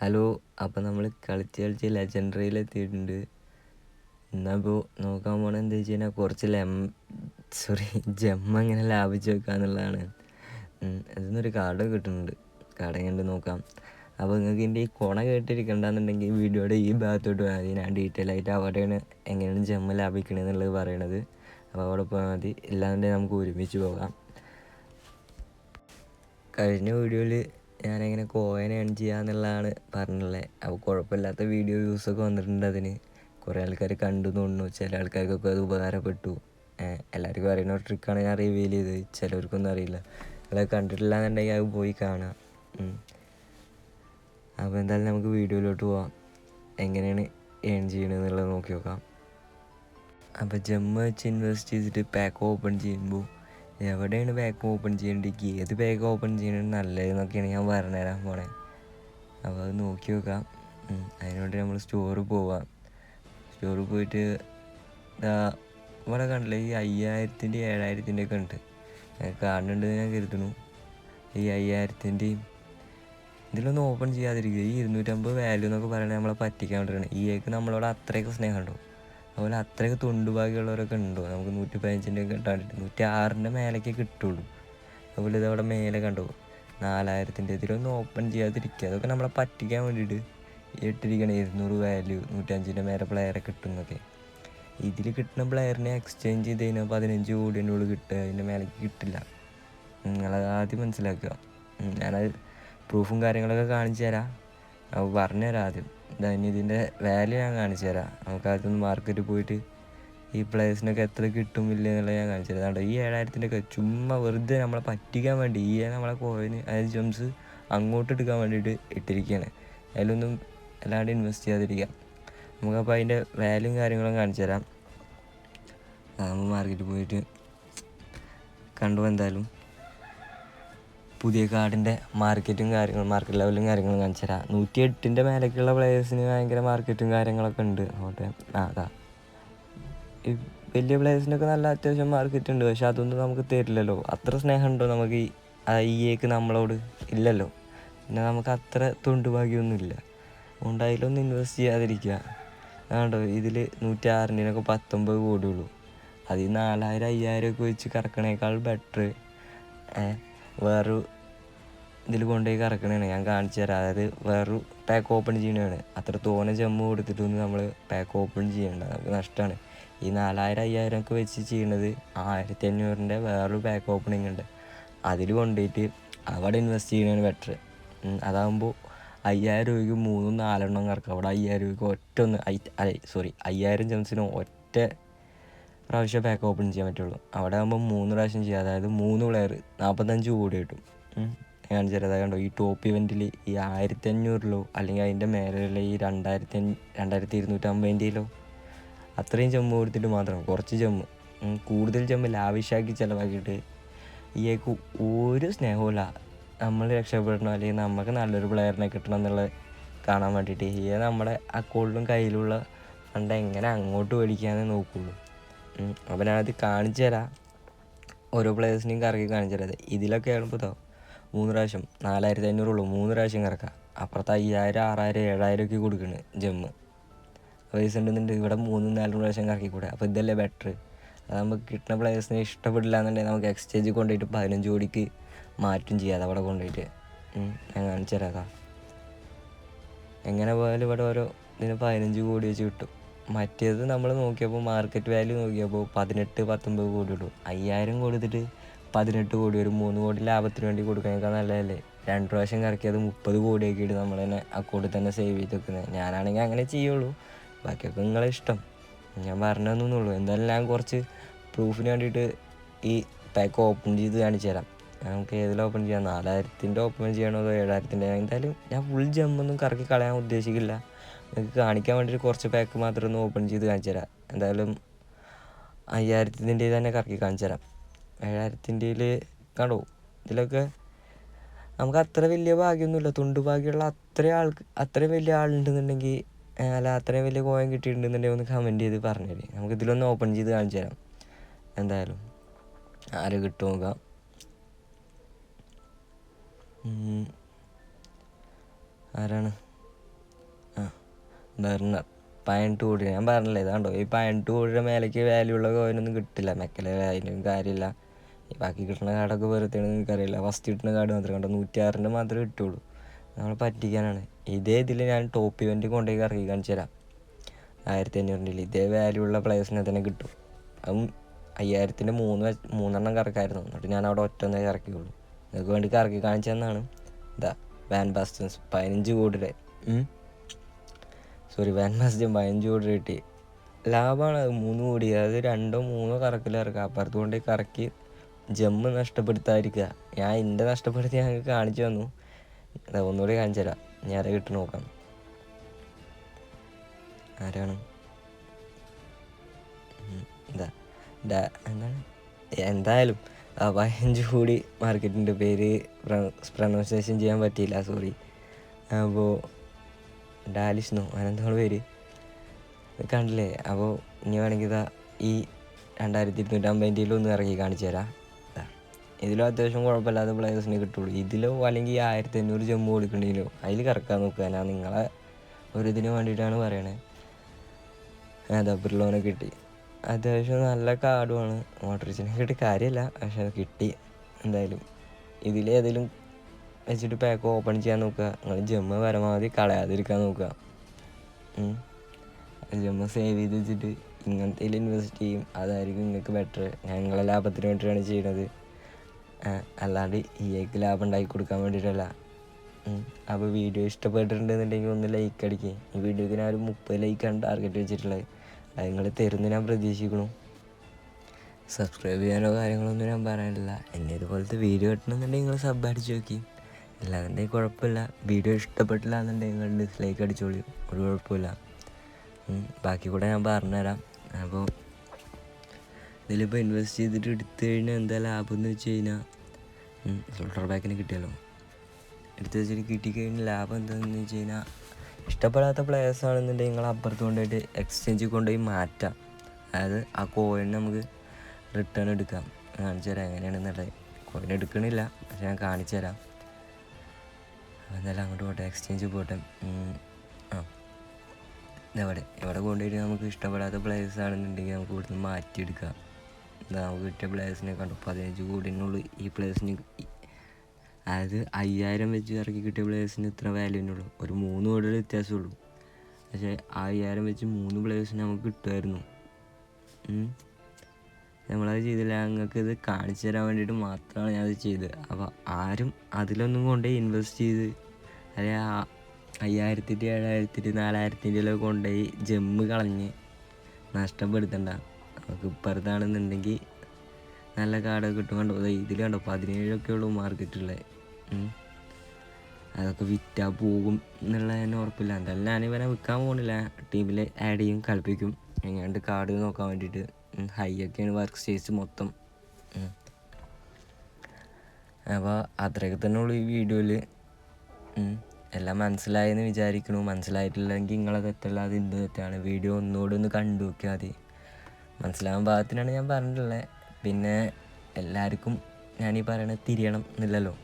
Hello അപ്പം നമ്മൾ കളിച്ച് കളിച്ച് ലെജൻഡറിയിലെത്തിയിട്ടുണ്ട്. എന്നപ്പോൾ നോക്കാൻ പോണത് എന്താ വെച്ച് കഴിഞ്ഞാൽ കുറച്ച് ലെം സോറി ജെമ്മ ഇങ്ങനെ ലാഭിച്ച് വെക്കാന്നുള്ളതാണ്. ഇതിന്നൊരു കാർഡ് കിട്ടുന്നുണ്ട്. കാർഡ് കണ്ട് നോക്കാം. അപ്പോൾ നിങ്ങൾക്ക് എന്റെ ഈ കൊണ കേട്ടിരിക്കണ്ടെന്നുണ്ടെങ്കിൽ വീഡിയോയുടെ ഈ ഭാഗത്തോട്ട് പോയാൽ മതി ഞാൻ ഡീറ്റെയിൽ ആയിട്ട് അവിടെയാണ് എങ്ങനെയാണ് ജെമ്മ ലാഭിക്കണമെന്നുള്ളത് പറയണത്. അപ്പോൾ അവിടെ പോയാൽ മതി. ഇല്ലാന്നുണ്ടെങ്കിൽ നമുക്ക് ഒരുമിച്ച് പോകാം. കഴിഞ്ഞ വീഡിയോയിൽ ഞാനെങ്ങനെ കോയിൻ ഏൺ ചെയ്യാന്നുള്ളതാണ് പറഞ്ഞുള്ളത് അപ്പോൾ കുഴപ്പമില്ലാത്ത വീഡിയോ വ്യൂസൊക്കെ വന്നിട്ടുണ്ട് അതിന്. കുറേ ആൾക്കാർ കണ്ടു തോന്നുന്നു. ചില ആൾക്കാർക്കൊക്കെ അത് ഉപകാരപ്പെട്ടു. എല്ലാവർക്കും അറിയുന്ന ട്രിക്കാണ് ഞാൻ റിവീൽ ചെയ്തത്. ചിലവർക്കൊന്നും അറിയില്ല. നിങ്ങളത് കണ്ടിട്ടില്ല എന്നുണ്ടെങ്കിൽ അത് പോയി കാണാം. അപ്പോൾ എന്തായാലും നമുക്ക് വീഡിയോയിലോട്ട് പോവാം. എങ്ങനെയാണ് ഏൺ ചെയ്യണമെന്നുള്ളത് നോക്കി നോക്കാം. അപ്പോൾ ജമ്മു വെച്ച് ഇൻവെസ്റ്റ് ചെയ്തിട്ട് പാക്ക് ഓപ്പൺ ചെയ്യുമ്പോൾ എവിടെയാണ് ബാഗ് ഓപ്പൺ ചെയ്യേണ്ടത് ഏത് ബാഗ് ഓപ്പൺ ചെയ്യണത് നല്ലതെന്നൊക്കെയാണ് ഞാൻ പറഞ്ഞുതരാൻ പോണേ. അപ്പോൾ അത് നോക്കി നോക്കാം. അതിനുവേണ്ടി നമ്മൾ സ്റ്റോറിൽ പോവാം. സ്റ്റോറിൽ പോയിട്ട് ഇവിടെ കണ്ടില്ല? ഈ അയ്യായിരത്തിന്റെ ഏഴായിരത്തിന്റെ ഒക്കെ ഉണ്ട്. കാണുന്നുണ്ട് ഞാൻ കരുതുന്നു. ഈ അയ്യായിരത്തിന്റെയും ഇതിലൊന്നും ഓപ്പൺ ചെയ്യാതിരിക്കുക. ഈ ഇരുന്നൂറ്റമ്പത് വാല്യൂ എന്നൊക്കെ പറയുന്നത് നമ്മളെ പറ്റിക്കാൻ വേണ്ടിയാണ് ഈ ഏക്ക് നമ്മളോട് അത്രയൊക്കെ സ്നേഹം ഉണ്ടോ? അതുപോലെ അത്രയൊക്കെ തുണ്ടുഭാഗ്യമുള്ളവരൊക്കെ ഉണ്ടോ? നമുക്ക് നൂറ്റി പതിനഞ്ചിന്റെ കിട്ടാണ്ടിട്ട് നൂറ്റി ആറിന്റെ മേലേക്ക് കിട്ടുള്ളൂ. അതുപോലെ ഇതവിടെ മേലെ കണ്ടോ? നാലായിരത്തിന്റെ ഇതിലൊന്നും ഓപ്പൺ ചെയ്യാതിരിക്കുക. അതൊക്കെ നമ്മളെ പറ്റിക്കാൻ വേണ്ടിയിട്ട് ഇട്ടിരിക്കണ. ഇരുന്നൂറ് വാല്യൂ നൂറ്റഞ്ചിന്റെ മേലെ പ്ലെയറെ കിട്ടുന്നൊക്കെ. ഇതിൽ കിട്ടുന്ന പ്ലെയറിനെ എക്സ്ചേഞ്ച് ചെയ്ത് കഴിഞ്ഞാൽ പതിനഞ്ച് കോടിന്റെ ഉള്ളിൽ കിട്ടുക. അതിന്റെ മേലേക്ക് കിട്ടില്ല. നിങ്ങളത് ആദ്യം മനസ്സിലാക്കുക. ഞാനത് പ്രൂഫും കാര്യങ്ങളൊക്കെ കാണിച്ചു തരാം. അപ്പോൾ പറഞ്ഞു തരാം ആദ്യം ഇനി ഇതിന്റെ വാല്യൂ ഞാൻ കാണിച്ചു തരാം നമുക്ക് ആദ്യം മാർക്കറ്റിൽ പോയിട്ട് ഈ പ്ലേയേഴ്സിനൊക്കെ എത്ര കിട്ടും ഇല്ല എന്നുള്ളത് ഞാൻ കാണിച്ചു തരാം അതുകൊണ്ട് ഈ ഏഴായിരത്തിന്റെ ഒക്കെ ചുമ്മാ വെറുതെ നമ്മളെ പറ്റിക്കാൻ വേണ്ടി ഈ നമ്മളെ കോയിന് അതായത് ജംസ് അങ്ങോട്ട് എടുക്കാൻ വേണ്ടിയിട്ട് ഇട്ടിരിക്കുകയാണ് അതിലൊന്നും അല്ലാണ്ട് ഇൻവെസ്റ്റ് ചെയ്യാതിരിക്കാം. നമുക്കപ്പോൾ അതിന്റെ വാല്യൂം കാര്യങ്ങളും കാണിച്ചു തരാം നമ്മൾ മാർക്കറ്റിൽ പോയിട്ട് കണ്ടു എന്തായാലും. പുതിയ കാർഡിന്റെ മാർക്കറ്റും കാര്യങ്ങളും മാർക്കറ്റ് ലെവലും കാര്യങ്ങളും കാണിച്ചു തരാം. നൂറ്റി എട്ടിന്റെ മേലേക്കുള്ള പ്ലേയേഴ്സിന് ഭയങ്കര മാർക്കറ്റും കാര്യങ്ങളൊക്കെ ഉണ്ട്. അവിടെ ആ അതാ. വലിയ പ്ലേയേഴ്സിനൊക്കെ നല്ല അത്യാവശ്യം മാർക്കറ്റ് ഉണ്ട്. പക്ഷെ അതൊന്നും നമുക്ക് തരില്ലല്ലോ. അത്ര സ്നേഹമുണ്ടോ നമുക്ക് ഈ ഈ ഏക്ക് നമ്മളോട്? ഇല്ലല്ലോ. പിന്നെ നമുക്ക് അത്ര തൊണ്ടുഭാഗ്യമൊന്നുമില്ല അതുകൊണ്ട് അതിലൊന്നും ഇൻവെസ്റ്റ് ചെയ്യാതിരിക്കുക. ആണ്ടോ ഇതിൽ നൂറ്റി ആറിന്റെനൊക്കെ പത്തൊമ്പത് കോടിയുള്ളൂ. അതിൽ നാലായിരം അയ്യായിരം ഒക്കെ വെച്ച് കറക്കണേക്കാൾ ബെറ്റർ വേറൊരു ഇതിൽ കൊണ്ടുപോയി കറക്കണതാണ്. ഞാൻ കാണിച്ചു തരാം. അതായത് വേറൊരു പാക്ക് ഓപ്പൺ ചെയ്യണതാണ്. അത്ര തോനെ ജമ്മു കൊടുത്തിട്ടൊന്നും നമ്മൾ പാക്ക് ഓപ്പൺ ചെയ്യേണ്ട. നമുക്ക് നഷ്ടമാണ് ഈ നാലായിരം അയ്യായിരം ഒക്കെ വെച്ച് ചെയ്യണത് ആയിരത്തി അഞ്ഞൂറിന്റെ വേറൊരു പാക്ക് ഓപ്പണിംഗ് ഉണ്ട്. അതിൽ കൊണ്ടുപോയിട്ട് അവിടെ ഇൻവെസ്റ്റ് ചെയ്യണതാണ് ബെറ്റർ അതാകുമ്പോൾ അയ്യായിരം രൂപയ്ക്ക് മൂന്നും നാലെണ്ണം കറക്കാം. അവിടെ അയ്യായിരം രൂപയ്ക്ക് ഒറ്റ ഒന്ന് ഐ സോറി അയ്യായിരം ജംസിന് ഒറ്റ പ്രാവശ്യം പാക്ക് ഓപ്പൺ ചെയ്യാൻ പറ്റുള്ളൂ. അവിടെ ആകുമ്പോൾ മൂന്ന് പ്രാവശ്യം ചെയ്യുക അതായത് മൂന്ന് പ്ലെയർ നാൽപ്പത്തഞ്ച് കോടി കിട്ടും. ഉം. ഞാൻ കാണിച്ചു കണ്ടോ ഈ ടോപ്പ് ഇവന്റിൽ ഈ ആയിരത്തി അഞ്ഞൂറിലോ അല്ലെങ്കിൽ അതിന്റെ മേലെയുള്ള ഈ രണ്ടായിരത്തി രണ്ടായിരത്തി ഇരുന്നൂറ്റമ്പതിന്റെയിലോ അത്രയും ജമ്മു കൊടുത്തിട്ട് മാത്രം കുറച്ച് ജമ്മു കൂടുതൽ ജമ്മു ലാവിഷാക്കി ചിലവാക്കിയിട്ട് ഈയേക്ക് ഒരു സ്നേഹവുമില്ല. നമ്മൾ രക്ഷപ്പെടണം അല്ലെങ്കിൽ നമുക്ക് നല്ലൊരു പ്ലെയറിനെ കിട്ടണം എന്നുള്ളത് കാണാൻ വേണ്ടിയിട്ട്. ഈ നമ്മുടെ അക്കൗണ്ടിലും കയ്യിലുള്ള ഫണ്ട് എങ്ങനെ അങ്ങോട്ട് മേടിക്കാന്നേ നോക്കുള്ളൂ. അപ്പോൾ കാണിച്ചു തരാം. ഓരോ പ്ലേയേഴ്സിനെയും കറക്കി കാണിച്ചു തരാം. ഇതിലൊക്കെ ഇതോ മൂന്ന് പ്രാവശ്യം നാലായിരത്തി അഞ്ഞൂറുള്ളൂ മൂന്ന് പ്രാവശ്യം കറക്കാം. അപ്പുറത്ത് അയ്യായിരം ആറായിരം ഏഴായിരം ഒക്കെ കൊടുക്കണ് ജമ്മ് പൈസ ഉണ്ടെന്നുണ്ട് ഇവിടെ മൂന്നും നാലും പ്രാവശ്യം കറക്കിക്കൂടെ അപ്പോൾ ഇതല്ലേ ബെറ്റർ അത് നമുക്ക് കിട്ടുന്ന പ്ലേയേഴ്സിനെ ഇഷ്ടപ്പെടില്ല എന്നുണ്ടെങ്കിൽ നമുക്ക് എക്സ്ചേഞ്ച് കൊണ്ടുപോയിട്ട് പതിനഞ്ച് കോടിക്ക് മാറ്റും ചെയ്യാതെ അവിടെ കൊണ്ടുപോയിട്ട്. ഞാൻ കാണിച്ചു തരാം എങ്ങനെ പോയാലും ഇവിടെ ഓരോ ഇതിന് പതിനഞ്ച് കോടി വെച്ച് കിട്ടും. മറ്റേത് നമ്മൾ നോക്കിയപ്പോൾ മാർക്കറ്റ് വാല്യൂ നോക്കിയപ്പോൾ പതിനെട്ട് പത്തൊമ്പത് കോടി ഉള്ളൂ. അയ്യായിരം കൊടുത്തിട്ട് പതിനെട്ട് കോടി ഒരു മൂന്ന് കോടി ലാഭത്തിന് വേണ്ടി കൊടുക്കാനൊക്കെ നല്ലതല്ലേ? രണ്ട് പ്രാവശ്യം കറക്കിയത് മുപ്പത് കോടിയൊക്കെ ഇട്ട് നമ്മൾ തന്നെ അക്കൗണ്ടിൽ തന്നെ സേവ് ചെയ്ത് വെക്കുന്നത് ഞാനാണെങ്കിൽ അങ്ങനെ ചെയ്യുള്ളൂ. ബാക്കിയൊക്കെ നിങ്ങളെ ഇഷ്ടം. ഞാൻ പറഞ്ഞു തന്നുള്ളൂ എന്തായാലും ഞാൻ കുറച്ച് പ്രൂഫിന് വേണ്ടിയിട്ട് ഈ പാക്ക് ഓപ്പൺ ചെയ്ത് കാണിച്ചു തരാം. നമുക്ക് ഏതിൽ ഓപ്പൺ ചെയ്യാം? നാലായിരത്തിന്റെ ഓപ്പൺ ചെയ്യണോ അതോ ഏഴായിരത്തിന്റെ എന്തായാലും ഞാൻ ഫുൾ ജമ്മൊന്നും കറക്കി കളയാൻ ഉദ്ദേശിക്കില്ല. നിങ്ങൾക്ക് കാണിക്കാൻ വേണ്ടിയിട്ട് കുറച്ച് പാക്ക് മാത്രം ഒന്ന് ഓപ്പൺ ചെയ്ത് കാണിച്ചു തരാം. എന്തായാലും അയ്യായിരത്തിന്റെ തന്നെ കറക്കി കാണിച്ചു തരാം. ഏഴായിരത്തിന്റെ കണ്ടോ? ഇതിലൊക്കെ നമുക്ക് അത്ര വലിയ ഭാഗ്യമൊന്നുമില്ല. തുണ്ട് ഭാഗ്യമുള്ള അത്രയും ആൾക്ക് അത്രയും വലിയ ആളുണ്ടെന്നുണ്ടെങ്കിൽ അല്ല അത്രയും വലിയ കോയം കിട്ടിയിട്ടുണ്ടെന്നുണ്ടെങ്കിൽ ഒന്ന് കമന്റ് ചെയ്ത് പറഞ്ഞു തരും. നമുക്ക് ഇതിലൊന്ന് ഓപ്പൺ ചെയ്ത് കാണിച്ചു തരാം. എന്തായാലും ആര് കിട്ടും നോക്കാം. ആരാണ്? ബർണർ പതിനെട്ട് കോടി ഞാൻ പറഞ്ഞില്ലേ ഇതാണ്ടോ ഈ പതിനെട്ട് കോടിയുടെ മേലേക്ക് വാല്യൂ ഉള്ള കോയിനൊന്നും കിട്ടില്ല. മെക്കല അതിനും കാര്യമില്ല. ബാക്കി കിട്ടുന്ന കാർഡൊക്കെ വെറുതെ നിങ്ങൾക്കറിയില്ല ഫസ്റ്റ് കിട്ടുന്ന കാർഡ് മാത്രമേ കണ്ടോ. നൂറ്റിയാറിന്റെ മാത്രമേ കിട്ടുള്ളൂ. നമ്മൾ പറ്റിക്കാനാണ്. ഇതേ ഇതിൽ ഞാൻ ടോപ്പ് ഇവന്റ് കൊണ്ടുപോയി ഇറക്കി കാണിച്ചു തരാം. ആയിരത്തി അഞ്ഞൂറിന്റെ ഇതേ വാല്യൂ ഉള്ള പ്ലേയേഴ്സിനെ തന്നെ കിട്ടും. അതും അയ്യായിരത്തിന്റെ മൂന്ന് മൂന്നെണ്ണം കറക്കായിരുന്നു. എന്നിട്ട് ഞാൻ അവിടെ ഒറ്റ ഒന്നേ കറക്കിയുള്ളൂ. നിങ്ങൾക്ക് വേണ്ടി കറക്കി കാണിച്ചു തന്നാണ്. ഇതാ വാൻ ബാസ്റ്റൻസ് പതിനഞ്ച് കോടിയുടെ സോറി വാൻ ബാസ്റ്റൻ പതിനഞ്ച് കോടി കിട്ടി. ലാഭമാണ് അത് മൂന്ന് കോടി. അത് രണ്ടോ മൂന്നോ കറക്കില്ല ഇറക്കുക അപ്പുറത്ത് കൊണ്ട് കറക്കി ജമ്മ് നഷ്ടപ്പെടുത്താതിരിക്കുക. ഞാൻ എന്റെ നഷ്ടപ്പെടുത്തി ഞങ്ങൾക്ക് കാണിച്ചു തന്നു. ഒന്നുകൂടി കാണിച്ചു തരാം. ഞാൻ ആരെ കിട്ടു നോക്കാം. ആരാണ്? എന്താ എന്താണ്? എന്തായാലും പതിനഞ്ച് കൂടി മാർക്കറ്റിന്റെ പേര് പ്രൊണൗൺസിയേഷൻ ചെയ്യാൻ പറ്റിയില്ല സോറി അപ്പോൾ ഡാലിസ്നോ അനന്തമാണ് പേര്. കണ്ടില്ലേ? അപ്പോൾ ഇനി വേണമെങ്കിൽ ഇതാ ഈ രണ്ടായിരത്തി ഇരുന്നൂറ്റമ്പതിന്റെ ഒന്ന് ഇറങ്ങി കാണിച്ചു തരാം. ഇതിലോ അത്യാവശ്യം കുഴപ്പമില്ലാത്ത പ്ലേയേഴ്സിനെ കിട്ടുള്ളൂ. ഇതിലോ അല്ലെങ്കിൽ ആയിരത്തി അഞ്ഞൂറ് ജമ്മു കൊടുക്കണ്ടെങ്കിലോ അതിൽ കറക്കാൻ നോക്കുക. ഞാൻ നിങ്ങളെ ഒരു ഇതിന് വേണ്ടിയിട്ടാണ് പറയണേ. അതാ ബിർലോനെ കിട്ടി. അത്യാവശ്യം നല്ല കാർഡുമാണ് മോട്ടറിച്ചിനെ കിട്ടി കാര്യമില്ല. പക്ഷെ അത് കിട്ടി. എന്തായാലും ഇതിലേതെങ്കിലും വെച്ചിട്ട് പാക്ക് ഓപ്പൺ ചെയ്യാൻ നോക്കുക. നിങ്ങൾ ജമ്മ പരമാവധി കളയാതിരിക്കാൻ നോക്കുക. ജമ്മ സേവ് ചെയ്ത് വെച്ചിട്ട് ഇങ്ങനത്തെ ഇൻവെസ്റ്റ് ചെയ്യും. അതായിരിക്കും നിങ്ങൾക്ക് ബെറ്റർ ഞങ്ങളെ ലാഭത്തിന് വേണ്ടിയിട്ടാണ് ചെയ്യുന്നത്. അല്ലാണ്ട് ഇയക്ക് ലാഭം ഉണ്ടാക്കി കൊടുക്കാൻ വേണ്ടിയിട്ടല്ല. അപ്പോൾ വീഡിയോ ഇഷ്ടപ്പെട്ടിട്ടുണ്ടെന്നുണ്ടെങ്കിൽ ഒന്ന് ലൈക്ക് അടിക്കുക ഈ വീഡിയോക്ക് ഞാൻ ഒരു മുപ്പത് ലൈക്കാണ് ടാർഗറ്റ് വെച്ചിട്ടുള്ളത്. അത് നിങ്ങൾ തരുന്ന ഞാൻ പ്രതീക്ഷിക്കണം സബ്സ്ക്രൈബ് ചെയ്യാനോ കാര്യങ്ങളൊന്നും ഞാൻ പറയാനില്ല എന്നെ ഇതുപോലത്തെ വീഡിയോ കിട്ടണമെന്നുണ്ടെങ്കിൽ നിങ്ങൾ സബ് അടിച്ച് നോക്കി. അല്ലാന്നുണ്ടെങ്കിൽ കുഴപ്പമില്ല. വീഡിയോ ഇഷ്ടപ്പെട്ടില്ല എന്നുണ്ടെങ്കിൽ നിങ്ങൾ ഡിസ്ലൈക്ക് അടിച്ചോളി. ഒരു കുഴപ്പമില്ല. ബാക്കി കൂടെ ഞാൻ പറഞ്ഞുതരാം. അപ്പോൾ ഇതിലിപ്പോൾ ഇൻവെസ്റ്റ് ചെയ്തിട്ട് എടുത്തു കഴിഞ്ഞാൽ എന്താ ലാഭം എന്ന് വെച്ച് കഴിഞ്ഞാൽ ഷോൾഡർ ബാക്കിന് കിട്ടിയല്ലോ. എടുത്ത് വെച്ചിട്ട് കിട്ടിക്കഴിഞ്ഞാൽ ലാഭം എന്താണെന്ന് വെച്ച് കഴിഞ്ഞാൽ ഇഷ്ടപ്പെടാത്ത പ്ലേയേഴ്സ് ആണെന്നുണ്ടെങ്കിൽ നിങ്ങൾ അപ്പുറത്ത് കൊണ്ടുപോയിട്ട് എക്സ്ചേഞ്ച് കൊണ്ടുപോയി മാറ്റാം. അതായത് ആ കോയിൻ നമുക്ക് റിട്ടേൺ എടുക്കാം. കാണിച്ചു തരാം എങ്ങനെയാണെന്നുള്ളത്. കോയിൻ എടുക്കണില്ല പക്ഷെ ഞാൻ കാണിച്ചു തരാം എന്തായാലും അങ്ങോട്ട് പോട്ടെ എക്സ്ചേഞ്ച് പോട്ടെ. ആ. എവിടെ ഇവിടെ കൊണ്ടുപോയിട്ട് നമുക്ക് ഇഷ്ടപ്പെടാത്ത പ്ലേയേഴ്സ് ആണെന്നുണ്ടെങ്കിൽ നമുക്ക് ഇവിടുന്ന് മാറ്റിയെടുക്കാം. എന്താ നമുക്ക് കിട്ടിയ പ്ലേയേഴ്സിനെ കണ്ടു. പതിനഞ്ച് കോടിനുള്ളിൽ ഈ പ്ലേയേഴ്സിന് അതായത് അയ്യായിരം വെച്ച് ഇറക്കി കിട്ടിയ പ്ലേയേഴ്സിന് ഇത്ര വാല്യൂനുള്ളൂ ഒരു മൂന്ന് കോടിയുടെ വ്യത്യാസമുള്ളൂ പക്ഷേ അയ്യായിരം വെച്ച് മൂന്ന് പ്ലേയേഴ്സിന് നമുക്ക് കിട്ടുമായിരുന്നു. നമ്മളത് ചെയ്തില്ല. ഞങ്ങൾക്ക് ഇത് കാണിച്ചു തരാൻ വേണ്ടിയിട്ട് മാത്രമാണ് ഞാനത് ചെയ്തത്. അപ്പോൾ ആരും അതിലൊന്നും കൊണ്ടുപോയി ഇൻവെസ്റ്റ് ചെയ്ത് അല്ലെ ആ അയ്യായിരത്തിന്റെ ഏഴായിരത്തിന്റെ നാലായിരത്തിന്റെ എല്ലാം കൊണ്ടുപോയി ജമ്മ് കളഞ്ഞ് നഷ്ടപ്പെടുത്തണ്ട. നമുക്ക് ഇപ്പുറത്താണെന്നുണ്ടെങ്കിൽ നല്ല കാർഡ് കിട്ടും കണ്ടോ? ഇതിൽ കണ്ടോ? പതിനേഴൊക്കെ ഉള്ളൂ മാർക്കറ്റുള്ളത് അതൊക്കെ വിറ്റാൽ പോകും എന്നുള്ളതിന് ഉറപ്പില്ല. എന്തായാലും ഞാൻ ഇവനെ വിൽക്കാൻ പോകുന്നില്ല ടീമിൽ ആഡ് ചെയ്യും കളിപ്പിക്കും. എങ്ങാണ്ട് കാർഡ് നോക്കാൻ വേണ്ടിയിട്ട്. ഹൈ ഒക്കെയാണ് വർക്ക് സ്റ്റേജ് മൊത്തം. അപ്പോൾ അത്രയൊക്കെ തന്നെ ഉള്ളൂ ഈ വീഡിയോയിൽ എല്ലാം മനസ്സിലായെന്ന് വിചാരിക്കണു. മനസ്സിലായിട്ടില്ലെങ്കിൽ നിങ്ങളെ തെറ്റല്ല അത് എന്ത് തെറ്റാണ്? വീഡിയോ ഒന്നുകൂടി ഒന്ന് കണ്ടു നോക്കിയാൽ മതി. മനസ്സിലാവാൻ പാകത്തിനാണ് ഞാൻ പറഞ്ഞിട്ടുള്ളത് പിന്നെ എല്ലാവർക്കും ഞാനീ പറയണത് തിരിയണം എന്നില്ലല്ലോ.